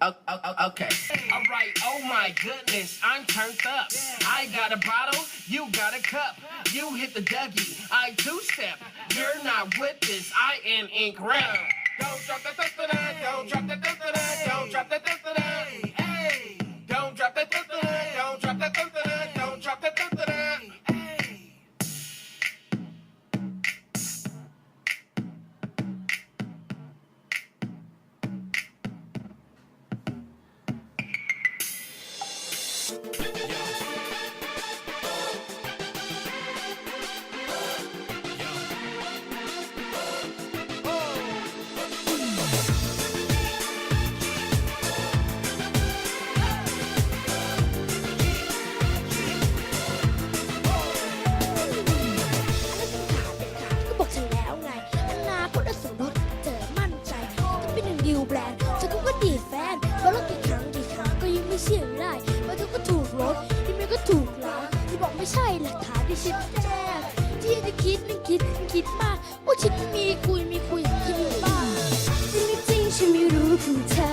Oh, oh, oh, okay. All right, oh my goodness, I'm turned up. I got a bottle, you got a cup. You hit the Dougie, I two step. You're not with this, I am in ground. Don't drop that thunder, don't drop that thunder, don't drop that thunder. ิบแจกที่จะคิดไม่คิดคิดมากว่าฉันมีคุยมีคุยคิดบ้างจริงจริงฉันไม่รู้ถึงเธอ